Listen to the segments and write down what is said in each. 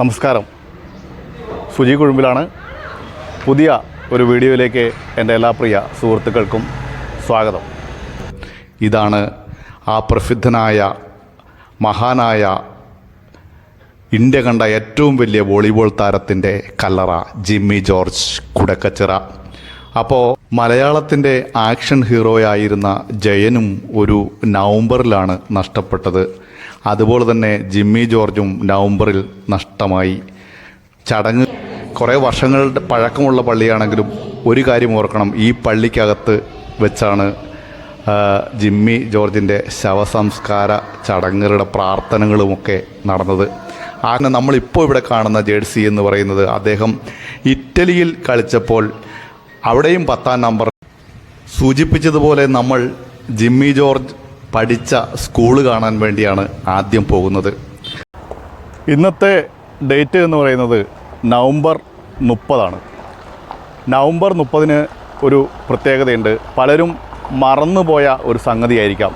നമസ്കാരം. സുജി കുഴുമ്പിലാണ് പുതിയ ഒരു വീഡിയോയിലേക്ക് എന്റെ എല്ലാ പ്രിയ സുഹൃത്തുക്കൾക്കും സ്വാഗതം. ഇതാണ് ആ പ്രസിദ്ധനായ മഹാനായ ഇന്ത്യ കണ്ട ഏറ്റവും വലിയ വോളിബോൾ താരത്തിന്റെ കല്ലറ ജിമ്മി ജോർജ് കുടക്കച്ചിറ. അപ്പോൾ മലയാളത്തിന്റെ ആക്ഷൻ ഹീറോയായിരുന്ന ജയനും ഒരു നവംബറിലാണ് നഷ്ടപ്പെട്ടത്. അതുപോലെ തന്നെ ജിമ്മി ജോർജും നവംബറിൽ നഷ്ടമായി. ചടങ്ങ് കുറേ വർഷങ്ങളുടെ പഴക്കമുള്ള പള്ളിയാണെങ്കിലും ഒരു കാര്യം ഓർക്കണം ഈ പള്ളിക്കകത്ത് വെച്ചാണ് ജിമ്മി ജോർജിന്റെ ശവസംസ്കാര ചടങ്ങുകളുടെ പ്രാർത്ഥനകളുമൊക്കെ നടന്നത്. അങ്ങനെ നമ്മളിപ്പോൾ ഇവിടെ കാണുന്ന ജേഴ്സി എന്ന് പറയുന്നത് അദ്ദേഹം ഇറ്റലിയിൽ കളിച്ചപ്പോൾ അവിടെയും പത്താം നമ്പർ. സൂചിപ്പിച്ചതുപോലെ നമ്മൾ ജിമ്മി ജോർജ് പഠിച്ച സ്കൂൾ കാണാൻ വേണ്ടിയാണ് ആദ്യം പോകുന്നത്. ഇന്നത്തെ ഡേറ്റ് എന്ന് പറയുന്നത് നവംബർ മുപ്പതാണ്. നവംബർ മുപ്പതിന് ഒരു പ്രത്യേകതയുണ്ട്. പലരും മറന്നുപോയ ഒരു സംഗതിയായിരിക്കാം.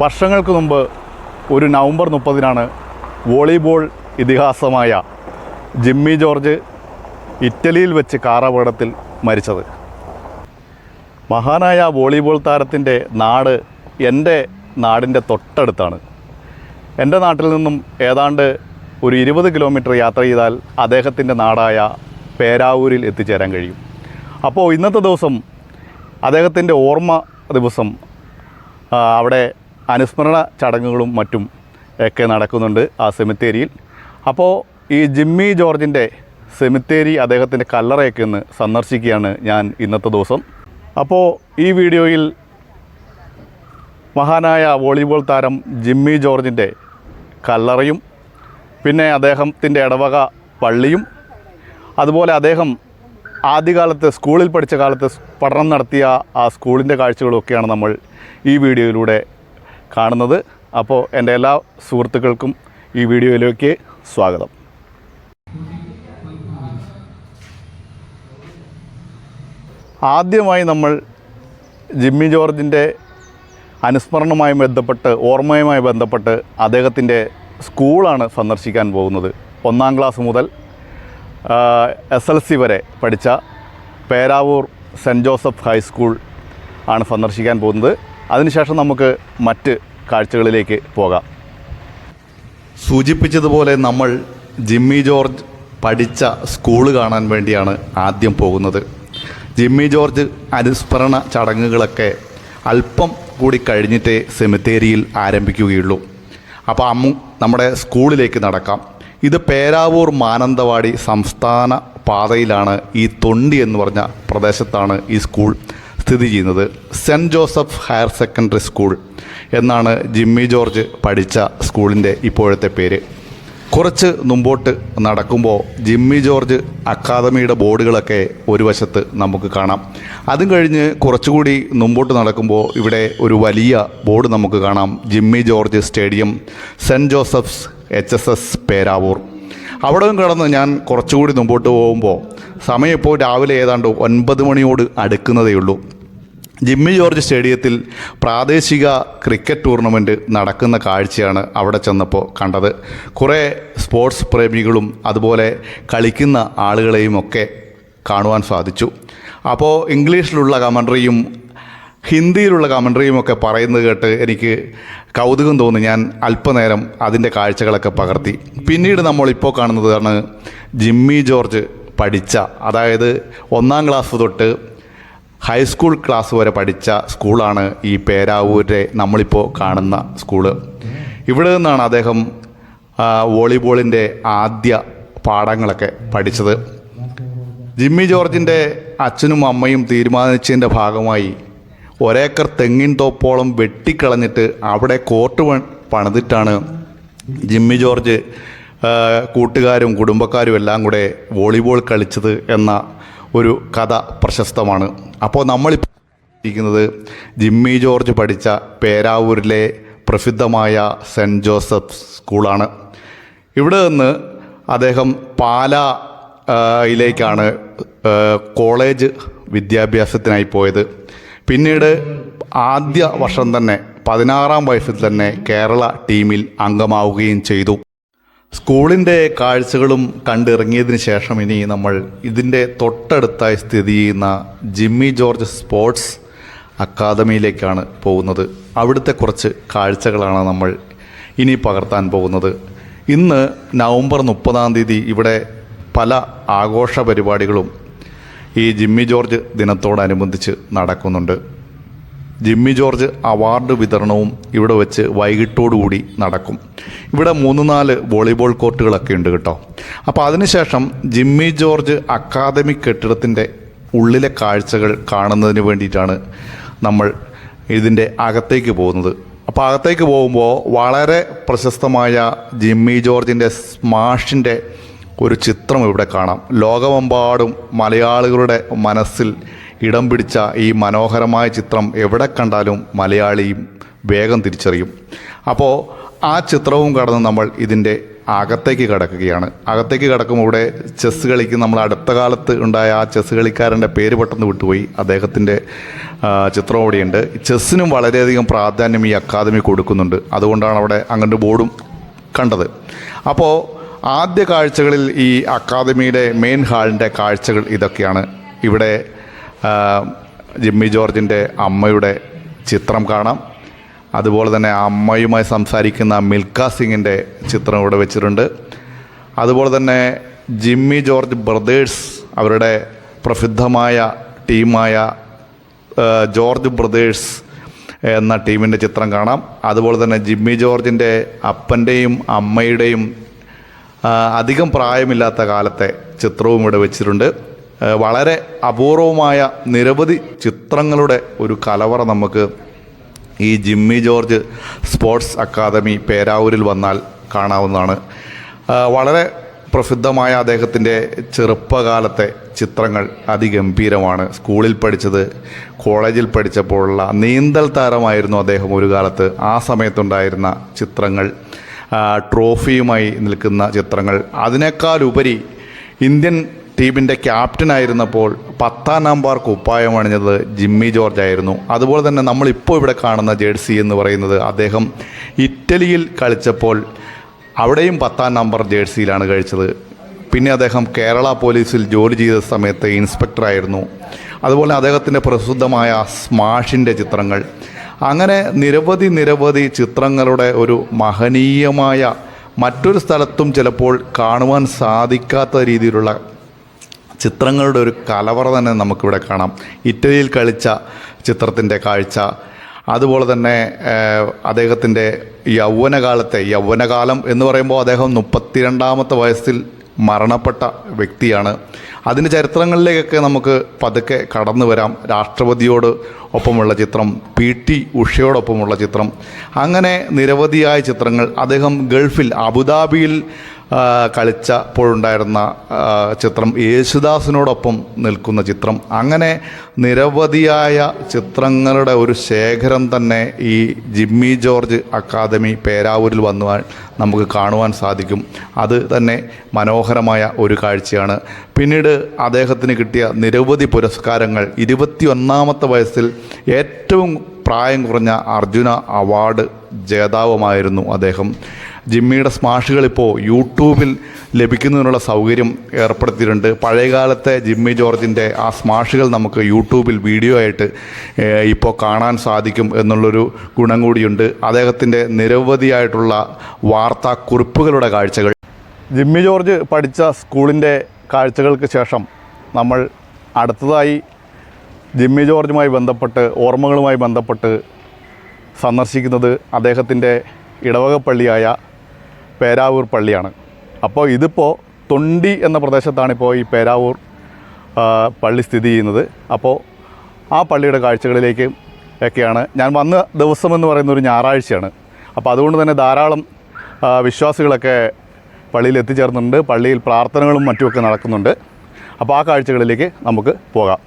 വർഷങ്ങൾക്ക് മുമ്പ് ഒരു നവംബർ മുപ്പതിനാണ് വോളിബോൾ ഇതിഹാസമായ ജിമ്മി ജോർജ് ഇറ്റലിയിൽ വെച്ച് കാറപകടത്തിൽ മരിച്ചത്. മഹാനായ വോളിബോൾ താരത്തിന്റെ നാട് എന്റെ നാടിന്റെ തൊട്ടടുത്താണ്. എന്റെ നാട്ടിൽ നിന്നും ഏതാണ്ട് ഒരു ഇരുപത് കിലോമീറ്റർ യാത്ര ചെയ്താൽ അദ്ദേഹത്തിന്റെ നാടായ പേരാവൂരിൽ എത്തിച്ചേരാൻ കഴിയും. അപ്പോൾ ഇന്നത്തെ ദിവസം അദ്ദേഹത്തിന്റെ ഓർമ്മ ദിവസം അവിടെ അനുസ്മരണ ചടങ്ങുകളും മറ്റും ഒക്കെ നടക്കുന്നുണ്ട് ആ സെമിത്തേരിയിൽ. അപ്പോൾ ഈ ജിമ്മി ജോർജിന്റെ സെമിത്തേരി അദ്ദേഹത്തിന്റെ കല്ലറയൊക്കെ ഒന്ന് സന്ദർശിക്കുകയാണ് ഞാൻ ഇന്നത്തെ ദിവസം. അപ്പോൾ ഈ വീഡിയോയിൽ മഹാനായ വോളിബോൾ താരം ജിമ്മി ജോർജിന്റെ കല്ലറയും പിന്നെ അദ്ദേഹത്തിന്റെ ഇടവക പള്ളിയും അതുപോലെ അദ്ദേഹം ആദ്യകാലത്ത് സ്കൂളിൽ പഠിച്ച കാലത്ത് പഠനം നടത്തിയ ആ സ്കൂളിന്റെ കാഴ്ചകളൊക്കെയാണ് നമ്മൾ ഈ വീഡിയോയിലൂടെ കാണുന്നത്. അപ്പോൾ എന്റെ എല്ലാ സുഹൃത്തുക്കൾക്കും ഈ വീഡിയോയിലേക്ക് സ്വാഗതം. ആദ്യമായി നമ്മൾ ജിമ്മി ജോർജിന്റെ അനുസ്മരണവുമായി ബന്ധപ്പെട്ട് ഓർമ്മയുമായി ബന്ധപ്പെട്ട് അദ്ദേഹത്തിന്റെ സ്കൂളാണ് സന്ദർശിക്കാൻ പോകുന്നത്. ഒന്നാം ക്ലാസ് മുതൽ എസ് എൽ സി വരെ പഠിച്ച പേരാവൂർ സെന്റ് ജോസഫ് ഹൈസ്കൂൾ ആണ് സന്ദർശിക്കാൻ പോകുന്നത്. അതിനുശേഷം നമുക്ക് മറ്റ് കാഴ്ചകളിലേക്ക് പോകാം. സൂചിപ്പിച്ചതുപോലെ നമ്മൾ ജിമ്മി ജോർജ് പഠിച്ച സ്കൂൾ കാണാൻ വേണ്ടിയാണ് ആദ്യം പോകുന്നത്. ജിമ്മി ജോർജ് അനുസ്മരണ ചടങ്ങുകളൊക്കെ അല്പം കൂടി കഴിഞ്ഞിട്ടേ സെമിത്തേരിയിൽ ആരംഭിക്കുകയുള്ളൂ. അപ്പോൾ അമ്മു നമ്മുടെ സ്കൂളിലേക്ക് നടക്കാം. ഇത് പേരാവൂർ മാനന്തവാടി സംസ്ഥാന പാതയിലാണ് ഈ തൊണ്ടി എന്ന് പറഞ്ഞ പ്രദേശത്താണ് ഈ സ്കൂൾ സ്ഥിതി ചെയ്യുന്നത്. Saint Joseph higher secondary school എന്നാണ് ജിമ്മി ജോർജ് പഠിച്ച സ്കൂളിന്റെ ഇപ്പോഴത്തെ പേര്. കുറച്ച് മുമ്പോട്ട് നടക്കുമ്പോൾ ജിമ്മി ജോർജ് അക്കാദമിയുടെ ബോർഡുകളൊക്കെ ഒരു വശത്ത് നമുക്ക് കാണാം. അതും കഴിഞ്ഞ് കുറച്ചുകൂടി മുമ്പോട്ട് നടക്കുമ്പോൾ ഇവിടെ ഒരു വലിയ ബോർഡ് നമുക്ക് കാണാം. Jimmy George stadium Saint Joseph's H S S Peravoor. അവിടെ കടന്ന് ഞാൻ കുറച്ചുകൂടി മുമ്പോട്ട് പോകുമ്പോൾ സമയം ഇപ്പോൾ രാവിലെ ഏതാണ്ട് ഒൻപത് മണിയോട് അടുക്കുന്നതേ ഉള്ളൂ ജിമ്മി ജോർജ് സ്റ്റേഡിയത്തിൽ പ്രാദേശിക ക്രിക്കറ്റ് ടൂർണമെന്റ് നടക്കുന്ന കാഴ്ചയാണ് അവിടെ ചെന്നപ്പോൾ കണ്ടത്. കുറേ സ്പോർട്സ് പ്രേമികളും അതുപോലെ കളിക്കുന്ന ആളുകളെയും ഒക്കെ കാണുവാൻ സാധിച്ചു. അപ്പോൾ ഇംഗ്ലീഷിലുള്ള കമൻട്രിയും ഹിന്ദിയിലുള്ള കമൻട്രിയും ഒക്കെ പറയുന്നത് കേട്ട് എനിക്ക് കൗതുകം തോന്നി. ഞാൻ അല്പനേരം അതിന്റെ കാഴ്ചകളൊക്കെ പകർത്തി. പിന്നീട് നമ്മളിപ്പോൾ കാണുന്നതാണ് ജിമ്മി ജോർജ് പഠിച്ച അതായത് ഒന്നാം ക്ലാസ് തൊട്ട് ഹൈസ്കൂൾ ക്ലാസ് വരെ പഠിച്ച സ്കൂളാണ് ഈ പേരാവൂരെ നമ്മളിപ്പോൾ കാണുന്ന സ്കൂൾ. ഇവിടെ നിന്നാണ് അദ്ദേഹം വോളിബോളിന്റെ ആദ്യ പാഠങ്ങളൊക്കെ പഠിച്ചത്. ജിമ്മി ജോർജിന്റെ അച്ഛനും അമ്മയും തീരുമാനിച്ചതിന്റെ ഭാഗമായി ഒരേക്കർ തെങ്ങിൻ തോപ്പോളം വെട്ടിക്കളഞ്ഞിട്ട് അവിടെ കോർട്ട് പണിതിട്ടാണ് ജിമ്മി ജോർജ് കൂട്ടുകാരും കുടുംബക്കാരും എല്ലാം കൂടെ വോളിബോൾ കളിച്ചത് എന്ന ഒരു കഥ പ്രശസ്തമാണ്. അപ്പോൾ നമ്മളിപ്പോൾ ജിമ്മി ജോർജ് പഠിച്ച പേരാവൂരിലെ പ്രസിദ്ധമായ സെന്റ് ജോസഫ് സ്കൂളാണ്. ഇവിടെ നിന്ന് അദ്ദേഹം പാല യിലേക്കാണ് കോളേജ് വിദ്യാഭ്യാസത്തിനായി പോയത്. പിന്നീട് ആദ്യ വർഷം തന്നെ പതിനാറാം വയസ്സിൽ തന്നെ കേരള ടീമിൽ അംഗമാവുകയും ചെയ്തു. സ്കൂളിന്റെ കാഴ്ചകളും കണ്ടിറങ്ങിയതിന് ശേഷം ഇനി നമ്മൾ ഇതിന്റെ തൊട്ടടുത്തായി സ്ഥിതി ചെയ്യുന്ന ജിമ്മി ജോർജ് സ്പോർട്സ് അക്കാദമിയിലേക്കാണ് പോകുന്നത്. അവിടുത്തെ കുറച്ച് കാഴ്ചകളാണ് നമ്മൾ ഇനി പകർത്താൻ പോകുന്നത്. ഇന്ന് നവംബർ മുപ്പതാം തീയതി ഇവിടെ പല ആഘോഷ പരിപാടികളും ഈ ജിമ്മി ജോർജ് ദിനത്തോടനുബന്ധിച്ച് നടക്കുന്നുണ്ട്. ജിമ്മി ജോർജ് അവാർഡ് വിതരണവും ഇവിടെ വെച്ച് വൈകിട്ടോടുകൂടി നടക്കും. ഇവിടെ മൂന്ന് നാല് വോളിബോൾ കോർട്ടുകളൊക്കെ ഉണ്ട് കേട്ടോ. അപ്പോൾ അതിനുശേഷം ജിമ്മി ജോർജ് അക്കാദമി കെട്ടിടത്തിന്റെ ഉള്ളിലെ കാഴ്ചകൾ കാണുന്നതിന് വേണ്ടിയിട്ടാണ് നമ്മൾ ഇതിന്റെ അകത്തേക്ക് പോകുന്നത്. അപ്പോൾ അകത്തേക്ക് പോകുമ്പോൾ വളരെ പ്രശസ്തമായ ജിമ്മി ജോർജിന്റെ സ്മാഷിന്റെ ഒരു ചിത്രം ഇവിടെ കാണാം. ലോകമെമ്പാടും മലയാളികളുടെ മനസ്സിൽ ഇടം പിടിച്ച ഈ മനോഹരമായ ചിത്രം എവിടെ കണ്ടാലും മലയാളിയും വേഗം തിരിച്ചറിയും. അപ്പോൾ ആ ചിത്രവും കടന്ന് നമ്മൾ ഇതിന്റെ അകത്തേക്ക് കടക്കുകയാണ്. അകത്തേക്ക് കിടക്കുമ്പോൾ ഇവിടെ ചെസ്സ് കളിക്കുന്ന നമ്മൾ അടുത്ത കാലത്ത് ഉണ്ടായ ആ ചെസ്സ് കളിക്കാരന്റെ പേര് പെട്ടെന്ന് വിട്ടുപോയി. അദ്ദേഹത്തിന്റെ ചിത്രം അവിടെയുണ്ട്. ചെസ്സിനും വളരെയധികം പ്രാധാന്യം ഈ അക്കാദമി കൊടുക്കുന്നുണ്ട്. അതുകൊണ്ടാണ് അവിടെ അങ്ങനെ ബോർഡും കണ്ടത്. അപ്പോൾ ആദ്യ കാഴ്ചകളിൽ ഈ അക്കാദമിയുടെ മെയിൻ ഹാളിന്റെ കാഴ്ചകൾ ഇതൊക്കെയാണ്. ഇവിടെ ജിമ്മി ജോർജിന്റെ അമ്മയുടെ ചിത്രം കാണാം. അതുപോലെ തന്നെ അമ്മയുമായി സംസാരിക്കുന്ന മിൽക്ക സിംഗിന്റെ ചിത്രം ഇവിടെ വെച്ചിട്ടുണ്ട്. അതുപോലെ തന്നെ ജിമ്മി ജോർജ് ബ്രദേഴ്സ് അവരുടെ പ്രസിദ്ധമായ ടീമായ ജോർജ് ബ്രദേഴ്സ് എന്ന ടീമിന്റെ ചിത്രം കാണാം. അതുപോലെ തന്നെ ജിമ്മി ജോർജിന്റെ അപ്പന്റെയും അമ്മയുടെയും അധികം പ്രായമില്ലാത്ത കാലത്തെ ചിത്രവും ഇവിടെ വെച്ചിട്ടുണ്ട്. വളരെ അപൂർവമായ നിരവധി ചിത്രങ്ങളുടെ ഒരു കലവറ നമുക്ക് ഈ ജിമ്മി ജോർജ് സ്പോർട്സ് അക്കാദമി പേരാവൂരിൽ വന്നാൽ കാണാവുന്നതാണ്. വളരെ പ്രസിദ്ധമായ അദ്ദേഹത്തിന്റെ ചെറുപ്പകാലത്തെ ചിത്രങ്ങൾ അതിഗംഭീരമാണ്. സ്കൂളിൽ പഠിച്ചത് കോളേജിൽ പഠിച്ചപ്പോഴുള്ള നീന്തൽ താരമായിരുന്നു അദ്ദേഹം ഒരു കാലത്ത്. ആ സമയത്തുണ്ടായിരുന്ന ചിത്രങ്ങൾ ട്രോഫിയുമായി നിൽക്കുന്ന ചിത്രങ്ങൾ. അതിനേക്കാളുപരി ഇന്ത്യൻ ടീമിന്റെ ക്യാപ്റ്റനായിരുന്നപ്പോൾ പത്താം നമ്പർ കുപ്പായം അണിഞ്ഞത് ജിമ്മി ജോർജ് ആയിരുന്നു. അതുപോലെ തന്നെ നമ്മളിപ്പോൾ ഇവിടെ കാണുന്ന ജേഴ്സി എന്ന് പറയുന്നത് അദ്ദേഹം ഇറ്റലിയിൽ കളിച്ചപ്പോൾ അവിടെയും പത്താം നമ്പർ ജേഴ്സിയിലാണ് കഴിച്ചത്. പിന്നെ അദ്ദേഹം കേരള പോലീസിൽ ജോലി ചെയ്ത സമയത്ത് ഇൻസ്പെക്ടറായിരുന്നു അതുപോലെ അദ്ദേഹത്തിന്റെ പ്രസിദ്ധമായ സ്മാഷിന്റെ ചിത്രങ്ങൾ. അങ്ങനെ നിരവധി നിരവധി ചിത്രങ്ങളുടെ ഒരു മഹനീയമായ മറ്റൊരു സ്ഥലത്തും ചിലപ്പോൾ കാണുവാൻ സാധിക്കാത്ത രീതിയിലുള്ള ചിത്രങ്ങളുടെ ഒരു കലവറ തന്നെ നമുക്കിവിടെ കാണാം. ഇറ്റലിയിൽ കളിച്ച ചിത്രത്തിന്റെ കാഴ്ച അതുപോലെ തന്നെ അദ്ദേഹത്തിന്റെ യൗവനകാലത്തെ യൗവനകാലം എന്ന് പറയുമ്പോൾ അദ്ദേഹം മുപ്പത്തിരണ്ടാമത്തെ വയസ്സിൽ മരണപ്പെട്ട വ്യക്തിയാണ്. അതിന്റെ ചരിത്രങ്ങളിലേക്കൊക്കെ നമുക്ക് പതുക്കെ കടന്നു വരാം. രാഷ്ട്രപതിയോട് ഒപ്പമുള്ള ചിത്രം പി ടി ഉഷയോടൊപ്പമുള്ള ചിത്രം. അങ്ങനെ നിരവധിയായ ചിത്രങ്ങൾ. അദ്ദേഹം ഗൾഫിൽ അബുദാബിയിൽ കളിച്ചപ്പോഴുണ്ടായിരുന്ന ചിത്രം യേശുദാസിനോടൊപ്പം നിൽക്കുന്ന ചിത്രം. അങ്ങനെ നിരവധിയായ ചിത്രങ്ങളുടെ ഒരു ശേഖരം തന്നെ ഈ ജിമ്മി ജോർജ് അക്കാദമി പേരാവൂരിൽ വന്നുവാൻ നമുക്ക് കാണുവാൻ സാധിക്കും. അത് തന്നെ മനോഹരമായ ഒരു കാഴ്ചയാണ്. പിന്നീട് അദ്ദേഹത്തിന് കിട്ടിയ നിരവധി പുരസ്കാരങ്ങൾ. ഇരുപത്തി ഒന്നാമത്തെ വയസ്സിൽ ഏറ്റവും പ്രായം കുറഞ്ഞ അർജുന അവാർഡ് ജേതാവുമായിരുന്നു അദ്ദേഹം. ജിമ്മിയുടെ സ്മാഷുകൾ ഇപ്പോൾ യൂട്യൂബിൽ ലഭിക്കുന്നതിനുള്ള സൗകര്യം ഏർപ്പെടുത്തിയിട്ടുണ്ട്. പഴയകാലത്തെ ജിമ്മി ജോർജിന്റെ ആ സ്മാഷുകൾ നമുക്ക് യൂട്യൂബിൽ വീഡിയോ ആയിട്ട് ഇപ്പോൾ കാണാൻ സാധിക്കും എന്നുള്ളൊരു ഗുണം കൂടിയുണ്ട്. അദ്ദേഹത്തിന്റെ നിരവധിയായിട്ടുള്ള വാർത്താക്കുറിപ്പുകളുടെ കാഴ്ചകൾ. ജിമ്മി ജോർജ് പഠിച്ച സ്കൂളിന്റെ കാഴ്ചകൾക്ക് ശേഷം നമ്മൾ അടുത്തതായി ജിമ്മി ജോർജുമായി ബന്ധപ്പെട്ട് ഓർമ്മകളുമായി ബന്ധപ്പെട്ട് സന്ദർശിക്കുന്നത് അദ്ദേഹത്തിന്റെ ഇടവക പള്ളിയായ പേരാവൂർ പള്ളിയാണ്. അപ്പോൾ ഇതിപ്പോൾ തൊണ്ടി എന്ന പ്രദേശത്താണ് ഇപ്പോൾ ഈ പേരാവൂർ പള്ളി സ്ഥിതി ചെയ്യുന്നത്. അപ്പോൾ ആ പള്ളിയുടെ കാഴ്ചകളിലേക്ക് ഒക്കെയാണ്. ഞാൻ വന്ന ദിവസം എന്ന് പറയുന്ന ഒരു ഞായറാഴ്ചയാണ്. അപ്പോൾ അതുകൊണ്ട് തന്നെ ധാരാളം വിശ്വാസികളൊക്കെ പള്ളിയിൽ എത്തിച്ചേർന്നിട്ടുണ്ട്. പള്ളിയിൽ പ്രാർത്ഥനകളും മറ്റുമൊക്കെ നടക്കുന്നുണ്ട്. അപ്പോൾ ആ കാഴ്ചകളിലേക്ക് നമുക്ക് പോകാം.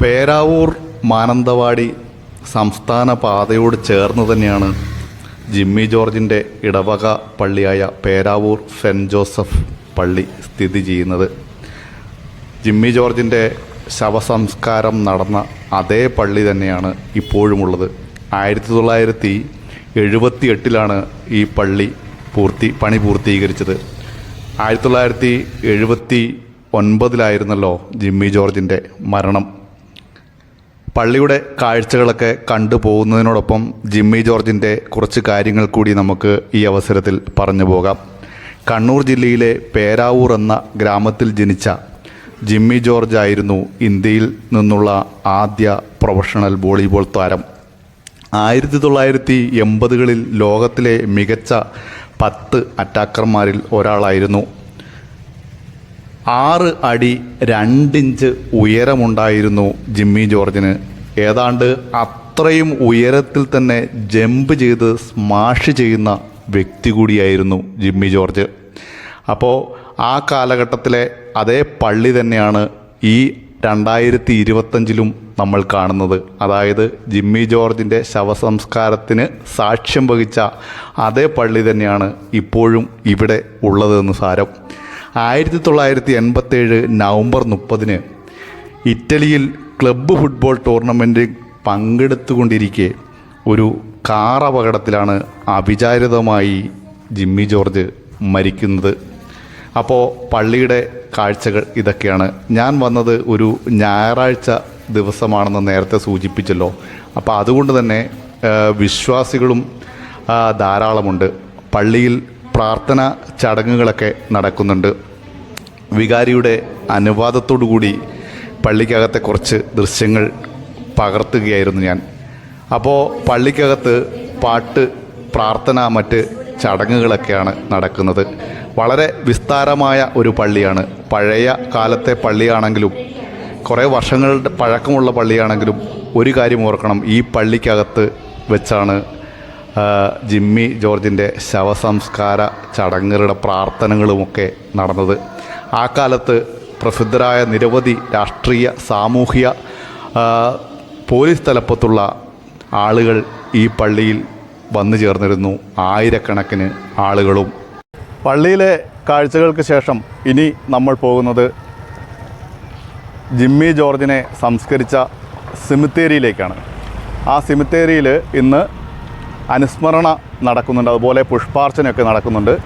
പേരാവൂർ മാനന്തവാടി സംസ്ഥാന പാതയോട് ചേർന്ന് തന്നെയാണ് ജിമ്മി ജോർജിന്റെ ഇടവക പള്ളിയായ പേരാവൂർ സെന്റ് ജോസഫ് പള്ളി സ്ഥിതി ചെയ്യുന്നത്. ജിമ്മി ജോർജിന്റെ ശവസംസ്കാരം നടന്ന അതേ പള്ളി തന്നെയാണ് ഇപ്പോഴുമുള്ളത്. ആയിരത്തി തൊള്ളായിരത്തി എഴുപത്തി എട്ടിലാണ് ഈ പള്ളി പൂർത്തി പണി പൂർത്തീകരിച്ചത്. ആയിരത്തി തൊള്ളായിരത്തി എഴുപത്തി ഒൻപതിലായിരുന്നല്ലോ ജിമ്മി ജോർജിന്റെ മരണം. പള്ളിയുടെ കാഴ്ചകളൊക്കെ കണ്ടു പോകുന്നതിനോടൊപ്പം ജിമ്മി ജോർജിന്റെ കുറച്ച് കാര്യങ്ങൾ കൂടി നമുക്ക് ഈ അവസരത്തിൽ പറഞ്ഞു പോകാം. കണ്ണൂർ ജില്ലയിലെ പേരാവൂർ എന്ന ഗ്രാമത്തിൽ ജനിച്ച ജിമ്മി ജോർജ് ആയിരുന്നു ഇന്ത്യയിൽ നിന്നുള്ള ആദ്യ പ്രൊഫഷണൽ വോളിബോൾ താരം. ആയിരത്തി തൊള്ളായിരത്തി എൺപതുകളിൽ ലോകത്തിലെ മികച്ച പത്ത് അറ്റാക്കർമാരിൽ ഒരാളായിരുന്നു ആറ് അടി രണ്ടിഞ്ച് ഉയരമുണ്ടായിരുന്നു ജിമ്മി ജോർജിന്. ഏതാണ്ട് അത്രയും ഉയരത്തിൽ തന്നെ ജമ്പ് ചെയ്ത് സ്മാഷ് ചെയ്യുന്ന വ്യക്തി കൂടിയായിരുന്നു ജിമ്മി ജോർജ്. അപ്പോൾ ആ കാലഘട്ടത്തിലെ അതേ പള്ളി തന്നെയാണ് ഈ രണ്ടായിരത്തി ഇരുപത്തഞ്ചിലും നമ്മൾ കാണുന്നത്. അതായത് ജിമ്മി ജോർജിന്റെ ശവസംസ്കാരത്തിന് സാക്ഷ്യം വഹിച്ച അതേ പള്ളി തന്നെയാണ് ഇപ്പോഴും ഇവിടെ ഉള്ളതെന്ന് സാരം. ആയിരത്തി തൊള്ളായിരത്തി എൺപത്തേഴ് നവംബർ മുപ്പതിന് ഇറ്റലിയിൽ ക്ലബ്ബ് ഫുട്ബോൾ ടൂർണമെന്റ് പങ്കെടുത്തുകൊണ്ടിരിക്കെ ഒരു കാർ അപകടത്തിലാണ് അവിചാരിതമായി ജിമ്മി ജോർജ് മരിക്കുന്നത്. അപ്പോൾ പള്ളിയുടെ കാഴ്ചകൾ ഇതൊക്കെയാണ്. ഞാൻ വന്നത് ഒരു ഞായറാഴ്ച ദിവസമാണെന്ന് നേരത്തെ സൂചിപ്പിച്ചല്ലോ. അപ്പോൾ അതുകൊണ്ട് തന്നെ വിശ്വാസികളും ധാരാളമുണ്ട്. പള്ളിയിൽ പ്രാർത്ഥന ചടങ്ങുകളൊക്കെ നടക്കുന്നുണ്ട്. വികാരിയുടെ കൂടി പള്ളിക്കകത്തെ കുറച്ച് ദൃശ്യങ്ങൾ പകർത്തുകയായിരുന്നു ഞാൻ. അപ്പോൾ പള്ളിക്കകത്ത് പാട്ട് പ്രാർത്ഥന മറ്റ് ചടങ്ങുകളൊക്കെയാണ് നടക്കുന്നത്. വളരെ വിസ്താരമായ ഒരു പള്ളിയാണ്. പഴയ കാലത്തെ പള്ളിയാണെങ്കിലും കുറേ വർഷങ്ങളുടെ പഴക്കമുള്ള പള്ളിയാണെങ്കിലും ഒരു കാര്യം ഓർക്കണം. ഈ പള്ളിക്കകത്ത് വെച്ചാണ് ജിമ്മി ജോർജിന്റെ ശവസംസ്കാര ചടങ്ങുകളുടെ പ്രാർത്ഥനകളുമൊക്കെ നടന്നത്. ആ കാലത്ത് പ്രസിദ്ധരായ നിരവധി രാഷ്ട്രീയ സാമൂഹിക പോലീസ് തലപ്പത്തുള്ള ആളുകൾ ഈ പള്ളിയിൽ വന്നു ചേർന്നിരുന്നു. ആയിരക്കണക്കിന് ആളുകളും. പള്ളിയിലെ കാഴ്ചകൾക്ക് ശേഷം ഇനി നമ്മൾ പോകുന്നത് ജിമ്മി ജോർജിനെ സംസ്കരിച്ച സിമിത്തേരിയിലേക്കാണ്. ആ സിമിത്തേരിയിൽ ഇന്ന് അനുസ്മരണ നടക്കുന്നുണ്ട്. അതുപോലെ പുഷ്പാർച്ചനയൊക്കെ നടക്കുന്നുണ്ട്.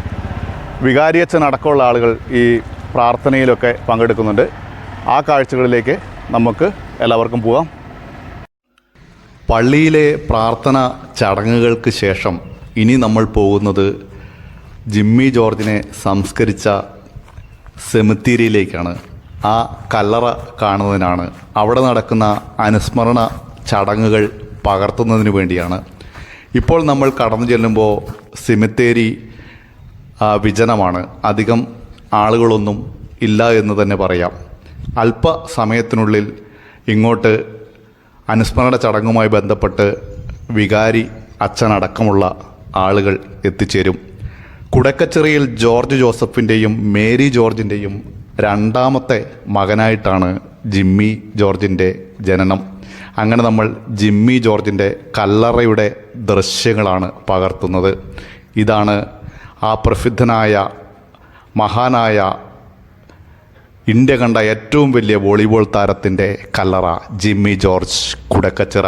വികാരിയച്ഛൻ അടക്കമുള്ള ആളുകൾ ഈ പ്രാർത്ഥനയിലൊക്കെ പങ്കെടുക്കുന്നുണ്ട്. ആ കാഴ്ചകളിലേക്ക് നമുക്ക് എല്ലാവർക്കും പോകാം പള്ളിയിലെ പ്രാർത്ഥന ചടങ്ങുകൾക്ക് ശേഷം ഇനി നമ്മൾ പോകുന്നത് ജിമ്മി ജോർജിനെ സംസ്കരിച്ച സെമിത്തേരിയിലേക്കാണ്. ആ കല്ലറ കാണുന്നതിനാണ്. അവിടെ നടക്കുന്ന അനുസ്മരണ ചടങ്ങുകൾ പകർത്തുന്നതിന് വേണ്ടിയാണ്. ഇപ്പോൾ നമ്മൾ കടന്നു ചെല്ലുമ്പോൾ സിമിത്തേരി വിജനമാണ്. അധികം ആളുകളൊന്നും ഇല്ല എന്ന് തന്നെ പറയാം. അല്പസമയത്തിനുള്ളിൽ ഇങ്ങോട്ട് അനുസ്മരണ ചടങ്ങുമായി ബന്ധപ്പെട്ട് വികാരി അച്ഛനടക്കമുള്ള ആളുകൾ എത്തിച്ചേരും. കുടക്കച്ചിറയിൽ ജോർജ് ജോസഫിന്റെയും മേരി ജോർജിന്റെയും രണ്ടാമത്തെ മകനായിട്ടാണ് ജിമ്മി ജോർജിന്റെ ജനനം. അങ്ങനെ നമ്മൾ ജിമ്മി ജോർജിന്റെ കല്ലറയുടെ ദൃശ്യങ്ങളാണ് പകർത്തുന്നത്. ഇതാണ് ആ പ്രസിദ്ധനായ മഹാനായ ഇന്ത്യ കണ്ട ഏറ്റവും വലിയ വോളിബോൾ താരത്തിന്റെ കല്ലറ ജിമ്മി ജോർജ് കുടക്കച്ചിറ.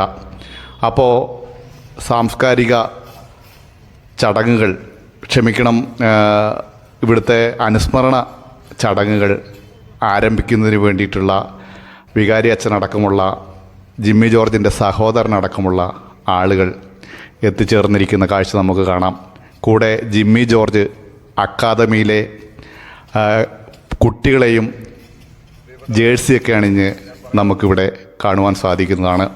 അപ്പോൾ സാംസ്കാരിക ചടങ്ങുകൾ ക്ഷമിക്കണം ഇവിടുത്തെ അനുസ്മരണ ചടങ്ങുകൾ ആരംഭിക്കുന്നതിന് വേണ്ടിയിട്ടുള്ള വികാരി അച്ഛനടക്കമുള്ള ജിമ്മി ജോർജിന്റെ സഹോദരനടക്കമുള്ള ആളുകൾ എത്തിച്ചേർന്നിരിക്കുന്ന കാഴ്ച നമുക്ക് കാണാം. കൂടെ ജിമ്മി ജോർജ് അക്കാദമിയിലെ കുട്ടികളെയും ജേഴ്സിയൊക്കെ അണിഞ്ഞ് നമുക്കിവിടെ കാണുവാൻ സാധിക്കുന്നതാണ്.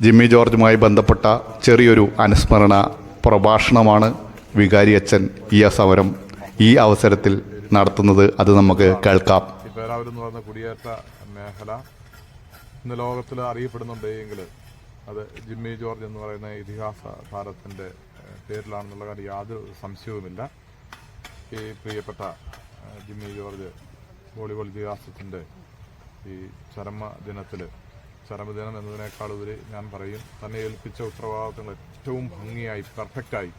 ജിമ്മി ജോർജുമായി ബന്ധപ്പെട്ട ചെറിയൊരു അനുസ്മരണ പ്രഭാഷണമാണ് വികാരി അച്ഛൻ ഈ സമരം ഈ അവസരത്തിൽ നടത്തുന്നത്. അത് നമുക്ക് കേൾക്കാം. എന്ന് പറഞ്ഞ കുടിയേറ്റ മേഖല ഇന്ന് ലോകത്തിൽ അറിയപ്പെടുന്നുണ്ട് എങ്കിൽ അത് ജിമ്മി ജോർജ് എന്ന് പറയുന്ന ഇതിഹാസ താരത്തിന്റെ പേരിലാണെന്നുള്ള കാര്യം യാതൊരു സംശയവുമില്ല. ഈ പ്രിയപ്പെട്ട ജിമ്മി ജോർജ് വോളിബോൾ ഇതിഹാസത്തിന്റെ ഈ ചരമദിനത്തിൽ ചരമദിനം എന്നതിനേക്കാൾ ഉപരി ഞാൻ പറയും തന്നെ ഏൽപ്പിച്ച ഉത്തരവാദിത്തങ്ങൾ ഏറ്റവും ഭംഗിയായി പെർഫെക്റ്റായി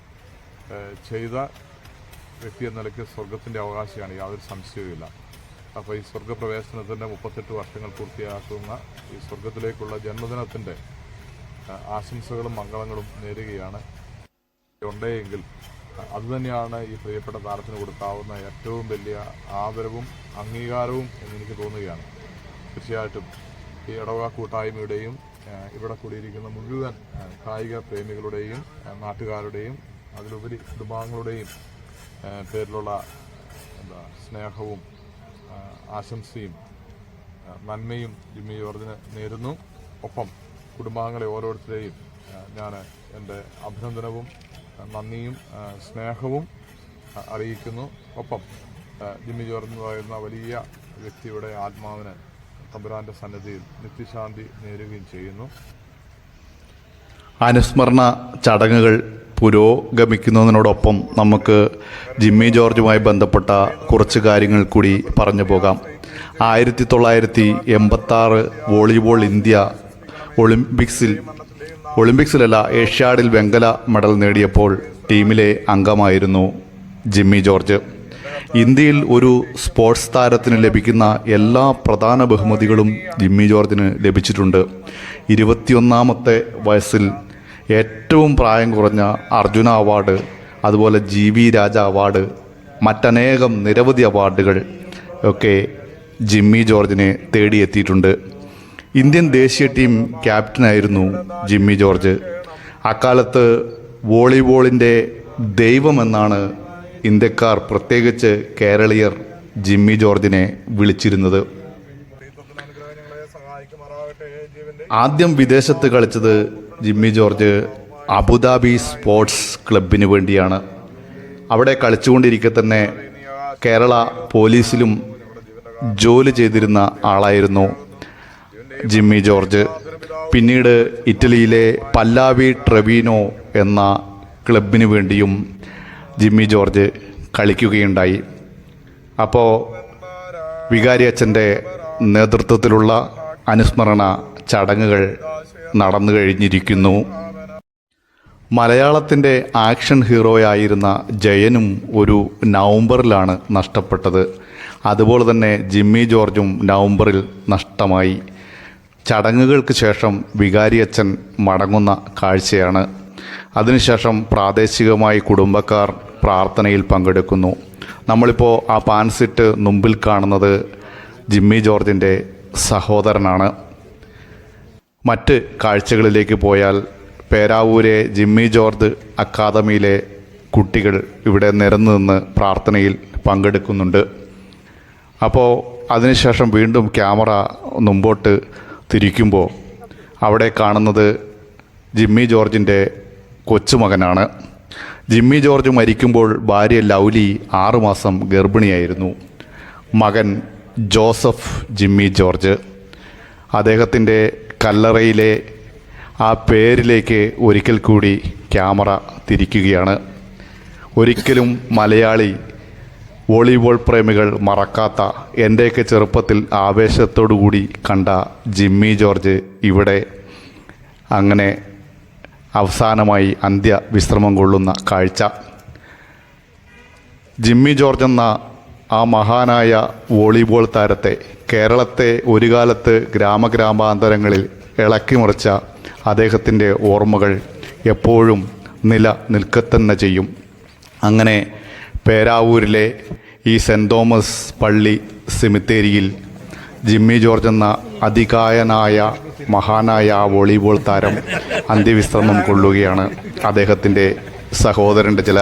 ചെയ്ത വ്യക്തി എന്ന നിലയ്ക്ക് സ്വർഗത്തിന്റെ അവകാശിയാണ് യാതൊരു സംശയവുമില്ല. അപ്പോൾ ഈ സ്വർഗപ്രവേശനത്തിന്റെ മുപ്പത്തെട്ട് വർഷങ്ങൾ പൂർത്തിയാക്കുന്ന ഈ സ്വർഗത്തിലേക്കുള്ള ജന്മദിനത്തിന്റെ ആശംസകളും മംഗളങ്ങളും നേരുകയാണ്. ഉണ്ടെങ്കിൽ അതുതന്നെയാണ് ഈ പ്രിയപ്പെട്ട താരത്തിന് കൊടുക്കാവുന്ന ഏറ്റവും വലിയ ആദരവും അംഗീകാരവും എന്നെനിക്ക് തോന്നുകയാണ്. തീർച്ചയായിട്ടും ഈ ഇടവക കൂട്ടായ്മയുടെയും ഇവിടെ കൂടിയിരിക്കുന്ന മുഴുവൻ കായിക പ്രേമികളുടെയും നാട്ടുകാരുടെയും അതിലുപരി കുടുംബാംഗങ്ങളുടെയും പേരിലുള്ള എന്താ സ്നേഹവും ആശംസയും നന്മയും ജിമ്മി ജോർജിന് നേരുന്നു. ഒപ്പം കുടുംബാംഗങ്ങളെ ഓരോരുത്തരെയും ഞാൻ എന്റെ അഭിനന്ദനവും നന്ദിയും സ്നേഹവും അറിയിക്കുന്നു. ഒപ്പം ജിമ്മി ജോർജ് എന്ന് പറയുന്ന വലിയ വ്യക്തിയുടെ ആത്മാവിന് തമ്പുരാന്റെ സന്നദ്ധിയിൽ നിത്യശാന്തി നേരുകയും ചെയ്യുന്നു. അനുസ്മരണ ചടങ്ങുകൾ പുരോഗമിക്കുന്നതിനോടൊപ്പം നമുക്ക് ജിമ്മി ജോർജുമായി ബന്ധപ്പെട്ട കുറച്ച് കാര്യങ്ങൾ കൂടി പറഞ്ഞു പോകാം. ആയിരത്തി തൊള്ളായിരത്തി എൺപത്താറ് വോളിബോൾ ഇന്ത്യ ഒളിമ്പിക്സിൽ ഒളിമ്പിക്സിലല്ല ഏഷ്യാഡിൽ വെങ്കല മെഡൽ നേടിയപ്പോൾ ടീമിലെ അംഗമായിരുന്നു ജിമ്മി ജോർജ്. ഇന്ത്യയിൽ ഒരു സ്പോർട്സ് താരത്തിന് ലഭിക്കുന്ന എല്ലാ പ്രധാന ബഹുമതികളും ജിമ്മി ജോർജിന് ലഭിച്ചിട്ടുണ്ട്. ഇരുപത്തിയൊന്നാമത്തെ വയസ്സിൽ ഏറ്റവും പ്രായം കുറഞ്ഞ അർജുന അവാർഡ് അതുപോലെ ജി വി രാജ അവാർഡ് മറ്റനേകം നിരവധി അവാർഡുകൾ ഒക്കെ ജിമ്മി ജോർജിനെ തേടിയെത്തിയിട്ടുണ്ട്. ഇന്ത്യൻ ദേശീയ ടീം ക്യാപ്റ്റനായിരുന്നു ജിമ്മി ജോർജ്. അക്കാലത്ത് വോളിബോളിന്റെ ദൈവമെന്നാണ് ഇന്ത്യക്കാർ പ്രത്യേകിച്ച് കേരളീയർ ജിമ്മി ജോർജിനെ വിളിച്ചിരുന്നത്. ആദ്യം വിദേശത്ത് കളിച്ചത് ജിമ്മി ജോർജ് അബുദാബി സ്പോർട്സ് ക്ലബിന് വേണ്ടിയാണ്. അവിടെ കളിച്ചുകൊണ്ടിരിക്കെ തന്നെ കേരള പോലീസിലും ജോലി ചെയ്തിരുന്ന ആളായിരുന്നു ജിമ്മി ജോർജ്. പിന്നീട് ഇറ്റലിയിലെ പല്ലാവി ട്രെവീനോ എന്ന ക്ലബിന് വേണ്ടിയും ജിമ്മി ജോർജ് കളിക്കുകയുണ്ടായി. അപ്പോൾ വികാരി അച്ഛന്റെ നേതൃത്വത്തിലുള്ള അനുസ്മരണ ചടങ്ങുകൾ നടന്നു കഴിഞ്ഞിരിക്കുന്നു. മലയാളത്തിന്റെ ആക്ഷൻ ഹീറോയായിരുന്ന ജയനും ഒരു നവംബറിലാണ് നഷ്ടപ്പെട്ടത്. അതുപോലെ തന്നെ ജിമ്മി ജോർജും നവംബറിൽ നഷ്ടമായി. ചടങ്ങുകൾക്ക് ശേഷം വികാരിയച്ഛൻ മടങ്ങുന്ന കാഴ്ചയാണ്. അതിനുശേഷം പ്രാദേശികമായി കുടുംബക്കാർ പ്രാർത്ഥനയിൽ പങ്കെടുക്കുന്നു. നമ്മളിപ്പോൾ ആ പാൻസിറ്റ് മുമ്പിൽ കാണുന്നത് ജിമ്മി ജോർജിന്റെ സഹോദരനാണ്. മറ്റ് കാഴ്ചകളിലേക്ക് പോയാൽ പേരാവൂരെ ജിമ്മി ജോർജ് അക്കാദമിയിലെ കുട്ടികൾ ഇവിടെ നിരന്നു നിന്ന് പ്രാർത്ഥനയിൽ പങ്കെടുക്കുന്നുണ്ട്. അപ്പോൾ അതിനുശേഷം വീണ്ടും ക്യാമറ മുമ്പോട്ട് തിരിക്കുമ്പോൾ അവിടെ കാണുന്നത് ജിമ്മി ജോർജിന്റെ കൊച്ചുമകനാണ്. ജിമ്മി ജോർജ് മരിക്കുമ്പോൾ ഭാര്യ ലൗലി ആറുമാസം ഗർഭിണിയായിരുന്നു. മകൻ ജോസഫ് ജിമ്മി ജോർജ്. അദ്ദേഹത്തിന്റെ കല്ലറയിലെ ആ പേരിലേക്ക് ഒരിക്കൽ കൂടി ക്യാമറ തിരിക്കുകയാണ്. ഒരിക്കലും മലയാളി വോളിബോൾ പ്രേമികൾ മറക്കാത്ത എന്റെയൊക്കെ ചെറുപ്പത്തിൽ ആവേശത്തോടു കൂടി കണ്ട ജിമ്മി ജോർജ് ഇവിടെ അങ്ങനെ അവസാനമായി അന്ത്യ വിശ്രമം കൊള്ളുന്ന കാഴ്ച. ജിമ്മി ജോർജ് എന്ന ആ മഹാനായ വോളിബോൾ താരത്തെ കേരളത്തെ ഒരു കാലത്ത് ഗ്രാമഗ്രാമാന്തരങ്ങളിൽ ഇളക്കിമറിച്ച അദ്ദേഹത്തിന്റെ ഓർമ്മകൾ എപ്പോഴും നില നിൽക്കത്തന്നെ ചെയ്യും. അങ്ങനെ പേരാവൂരിലെ ഈ സെന്റ് തോമസ് പള്ളി സെമിത്തേരിയിൽ ജിമ്മി ജോർജ് എന്ന അതികായനായ മഹാനായ വോളിബോൾ താരം അന്ത്യവിശ്രമം കൊള്ളുകയാണ് അദ്ദേഹത്തിന്റെ സഹോദരന്റെ ചില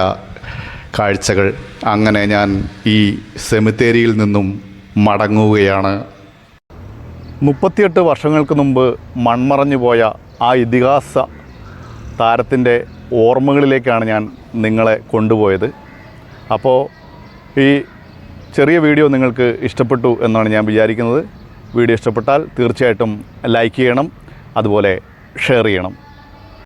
കാഴ്ചകൾ. അങ്ങനെ ഞാൻ ഈ സെമിത്തേരിയിൽ നിന്നും മടങ്ങുകയാണ്. മുപ്പത്തിയെട്ട് വർഷങ്ങൾക്ക് മുമ്പ് മൺമറഞ്ഞു പോയ ആ ഇതിഹാസ താരത്തിന്റെ ഓർമ്മകളിലേക്കാണ് ഞാൻ നിങ്ങളെ കൊണ്ടുപോയത്. അപ്പോൾ ഈ ചെറിയ വീഡിയോ നിങ്ങൾക്ക് ഇഷ്ടപ്പെട്ടു എന്നാണ് ഞാൻ വിചാരിക്കുന്നത്. വീഡിയോ ഇഷ്ടപ്പെട്ടാൽ തീർച്ചയായിട്ടും ലൈക്ക് ചെയ്യണം അതുപോലെ ഷെയർ ചെയ്യണം.